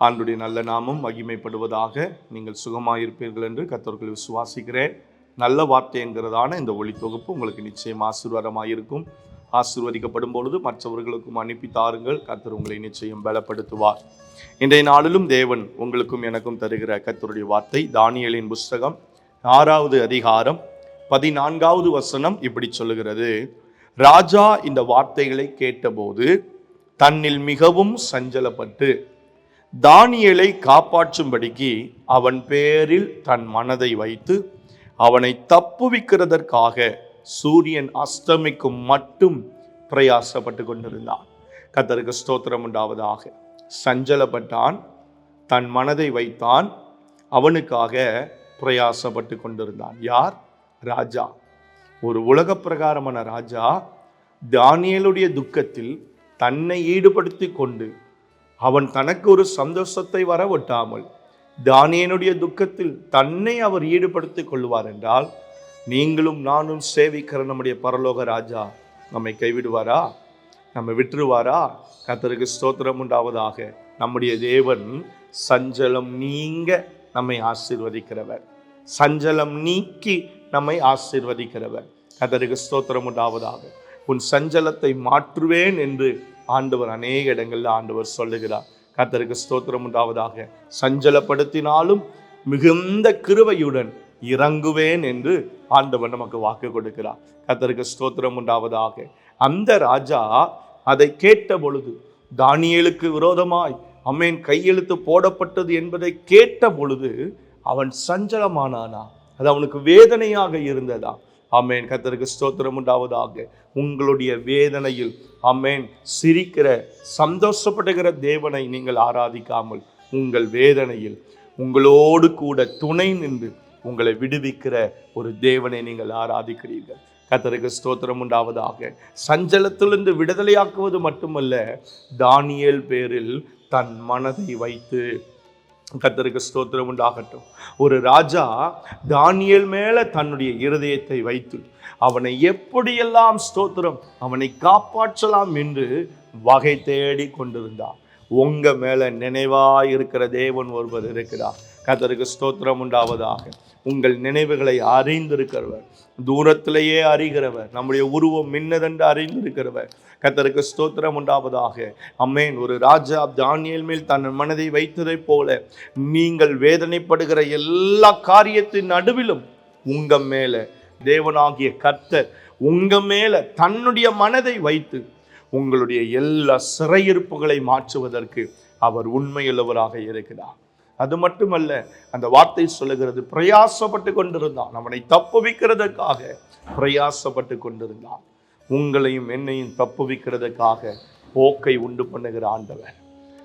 ஆண்டுடைய நல்ல நாமம் மகிமைப்படுவதாக நீங்கள் சுகமாயிருப்பீர்கள் என்று கத்தவர்கள் விசுவாசிக்கிறேன். நல்ல வார்த்தை என்கிறதான இந்த ஒளி தொகுப்பு உங்களுக்கு நிச்சயம் ஆசீர்வாதமாக இருக்கும் ஆசீர்வதிக்கப்படும் பொழுது மற்றவர்களுக்கும் அனுப்பி தாருங்கள். கத்தர் உங்களை நிச்சயம் பலப்படுத்துவார். இன்றைய நாளிலும் தேவன் உங்களுக்கும் எனக்கும் தருகிற கத்தருடைய வார்த்தை தானியலின் புஸ்தகம் ஆறாவது அதிகாரம் பதினான்காவது வசனம் இப்படி சொல்லுகிறது. ராஜா இந்த வார்த்தைகளை கேட்டபோது தன்னில் மிகவும் சஞ்சலப்பட்டு தானியலை காப்பாற்றும்படிக்கு அவன் பேரில் தன் மனதை வைத்து அவனை தப்புவிக்கிறதற்காக சூரியன் அஸ்தமிக்கும் மட்டும் பிரயாசப்பட்டு கொண்டிருந்தான். கத்தருக்கு ஸ்தோத்திரம் உண்டாவதாக. சஞ்சலப்பட்டான் தன் மனதை வைத்தான் அவனுக்காக பிரயாசப்பட்டு கொண்டிருந்தான். யார்? ராஜா. ஒரு உலக பிரகாரமான ராஜா தானியலுடைய துக்கத்தில் தன்னை ஈடுபடுத்தி கொண்டு அவன் தனக்கு ஒரு சந்தோஷத்தை வரவொட்டாமல் தானியனுடைய துக்கத்தில் தன்னை அவர் ஈடுபடுத்திக் கொள்வார் என்றால் நீங்களும் நானும் சேவிக்கிற நம்முடைய பரலோக ராஜா நம்மை கைவிடுவாரா? நம்ம விட்டுருவாரா? கத்தருக்கு ஸ்தோத்திரம் உண்டாவதாக. நம்முடைய தேவன் சஞ்சலம் நீங்க நம்மை ஆசீர்வதிக்கிறவர். சஞ்சலம் நீக்கி நம்மை ஆசீர்வதிக்கிறவர். கத்தருக்கு ஸ்தோத்திரம் உண்டாவதாக. உன் சஞ்சலத்தை மாற்றுவேன் என்று ஆண்டவர் அநேக இடங்களில் ஆண்டவர் சொல்லுகிறார். கத்தருக்கு ஸ்தோத்திரம் உண்டாவதாக. சஞ்சலப்படுத்தினாலும் மிகுந்த கிருவையுடன் இறங்குவேன் என்று ஆண்டவர் நமக்கு வாக்கு கொடுக்கிறார். கத்தருக்கு ஸ்தோத்திரம் உண்டாவதாக. அந்த ராஜா அதை கேட்ட பொழுது தானியலுக்கு விரோதமாய் அம்மேன் கையெழுத்து போடப்பட்டது என்பதை கேட்ட பொழுது அவன் சஞ்சலமானானா? அது அவனுக்கு வேதனையாக இருந்ததா? அம்மேன் கத்தருக்கு ஸ்தோத்திரம் உண்டாவதாக. உங்களுடைய வேதனையில் அம்மேன் சிரிக்கிற சந்தோஷப்படுகிற தேவனை நீங்கள் ஆராதிக்காமல் உங்கள் வேதனையில் உங்களோடு கூட துணை நின்று உங்களை விடுவிக்கிற ஒரு தேவனை நீங்கள் ஆராதிக்கிறீர்கள். கத்தருக்கு ஸ்தோத்திரம் உண்டாவதாக. சஞ்சலத்திலிருந்து விடுதலையாக்குவது மட்டுமல்ல தானியல் பேரில் தன் மனதை வைத்து கத்தருக்கு ஸ்தோத்திரம் உண்டாகட்டும். ஒரு ராஜா தானியல் மேலே தன்னுடைய இருதயத்தை வைத்து அவனை எப்படியெல்லாம் ஸ்தோத்திரம் அவனை காப்பாற்றலாம் என்று வகை தேடி கொண்டிருந்தான். உங்கள் மேலே நினைவாக இருக்கிற தேவன் ஒருவர் இருக்கிறார். கத்தருக்கு ஸ்தோத்திரம் உண்டாவதாக. உங்கள் நினைவுகளை அறிந்திருக்கிறவர் தூரத்திலேயே அறிகிறவர் நம்முடைய உருவம் மின்னதென்று அறிந்திருக்கிறவர். கத்தருக்கு ஸ்தோத்திரம் உண்டாவதாக. அம்மேன். ஒரு ராஜா தானியல் மேல் தன் மனதை வைத்ததைப் போல நீங்கள் வேதனைப்படுகிற எல்லா காரியத்தின் நடுவிலும் உங்கள் மேலே தேவனாகிய கர்த்தர் உங்கள் மேலே தன்னுடைய மனதை வைத்து உங்களுடைய எல்லா சிறையிருப்புகளை மாற்றுவதற்கு அவர் உண்மையுள்ளவராக இருக்கிறார். அது மட்டுமல்ல அந்த வார்த்தை சொல்லுகிறது பிரயாசப்பட்டு கொண்டிருந்தான். அவனை தப்புவிக்கிறதுக்காக பிரயாசப்பட்டு கொண்டிருந்தான். உங்களையும் என்னையும் தப்புவிக்கிறதுக்காக போக்கை உண்டு பண்ணுகிற ஆண்டவர்.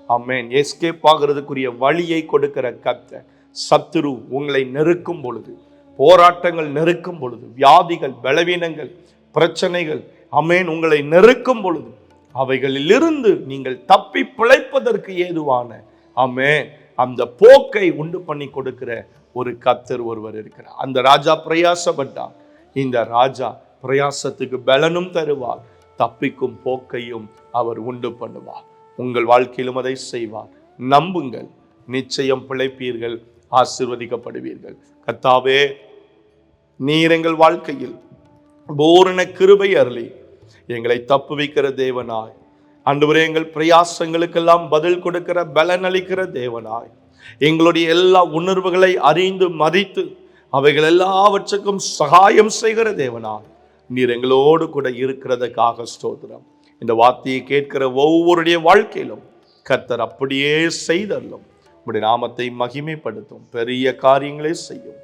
அம்மேன் எஸ்கேப் ஆகிறதுக்குரிய வழியை கொடுக்கிற கத்த சத்துரு உங்களை நெருக்கும் பொழுது போராட்டங்கள் நெருக்கும் பொழுது வியாதிகள் பலவீனங்கள் பிரச்சனைகள் அமேன் உங்களை நெருக்கும் பொழுது அவைகளிலிருந்து நீங்கள் தப்பி பிழைப்பதற்கு ஏதுவான அமே அந்த போக்கை உண்டு பண்ணி கொடுக்கிற ஒரு கத்தர் ஒருவர் இருக்கிறார். அந்த ராஜா பிரயாசப்பட்டார். இந்த ராஜா பிரயாசத்துக்கு பலனும் தருவார். தப்பிக்கும் போக்கையும் அவர் உண்டு பண்ணுவார். உங்கள் வாழ்க்கையிலும் அதை செய்வார். நம்புங்கள். நிச்சயம் பிழைப்பீர்கள். ஆசிர்வதிக்கப்படுவீர்கள். கத்தாவே நீர் எங்கள் வாழ்க்கையில் பூரண கிருபை அருளி எங்களை தப்புவிக்கிற தேவனாய். அன்றுவரே எங்கள் பிரயாசங்களுக்கெல்லாம் பதில் கொடுக்கிற பலன் அளிக்கிற தேவனாய். எங்களுடைய எல்லா உணர்வுகளை அறிந்து மதித்து அவைகள் எல்லாவற்றுக்கும் சகாயம் செய்கிற தேவனாய். நீர் எங்களோடு கூட இருக்கிறதுக்காக ஸ்தோத்திரம். இந்த வார்த்தையை கேட்கிற ஒவ்வொருடைய வாழ்க்கையிலும் கர்த்தர் அப்படியே செய்தல்லும் உடைய நாமத்தை மகிமைப்படுத்தும். பெரிய காரியங்களே செய்யும்.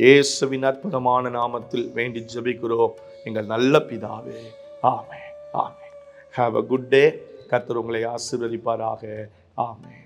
இயேசுவின் அற்புதமான நாமத்தில் வேண்டி ஜபிக்கிறோம். எங்கள் நல்ல பிதாவே ஆமே ஆமே ஹாவ் அ குட் டே கர்த்தர் உங்களை ஆசீர்வதிப்பாராக. ஆமே